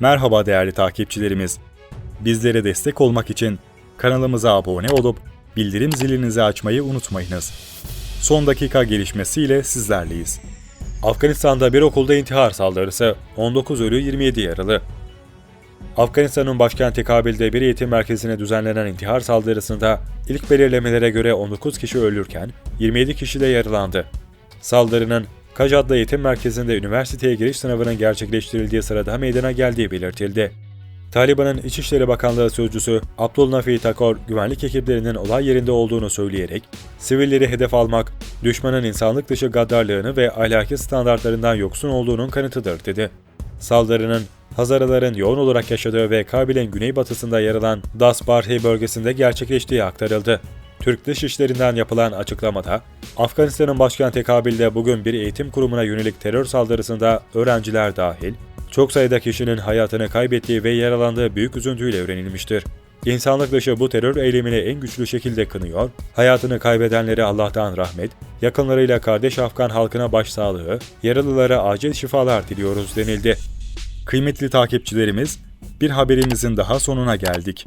Merhaba değerli takipçilerimiz. Bizlere destek olmak için kanalımıza abone olup bildirim zilinizi açmayı unutmayınız. Son dakika gelişmesiyle sizlerleyiz. Afganistan'da bir okulda intihar saldırısı, 19 ölü 27 yaralı. Afganistan'ın başkenti Kabil'de bir eğitim merkezine düzenlenen intihar saldırısında ilk belirlemelere göre 19 kişi ölürken 27 kişi de yaralandı. Saldırının Kaj adlı eğitim merkezinde üniversiteye giriş sınavının gerçekleştirildiği sırada meydana geldiği belirtildi. Taliban'ın İçişleri Bakanlığı sözcüsü Abdul Nafi Takor, güvenlik ekiplerinin olay yerinde olduğunu söyleyerek, sivilleri hedef almak, düşmanın insanlık dışı gaddarlığını ve ahlaki standartlarından yoksun olduğunun kanıtıdır dedi. Saldırının Hazaraların yoğun olarak yaşadığı ve Kabil'in güneybatısında yer alan Das Barhi bölgesinde gerçekleştiği aktarıldı. Türk Dışişleri'nden yapılan açıklamada, Afganistan'ın başkenti Kabil'de bugün bir eğitim kurumuna yönelik terör saldırısında öğrenciler dahil, çok sayıda kişinin hayatını kaybettiği ve yaralandığı büyük üzüntüyle öğrenilmiştir. İnsanlık dışı bu terör eylemini en güçlü şekilde kınıyor, hayatını kaybedenlere Allah'tan rahmet, yakınlarıyla kardeş Afgan halkına başsağlığı, yaralılara acil şifalar diliyoruz denildi. Kıymetli takipçilerimiz, bir haberimizin daha sonuna geldik.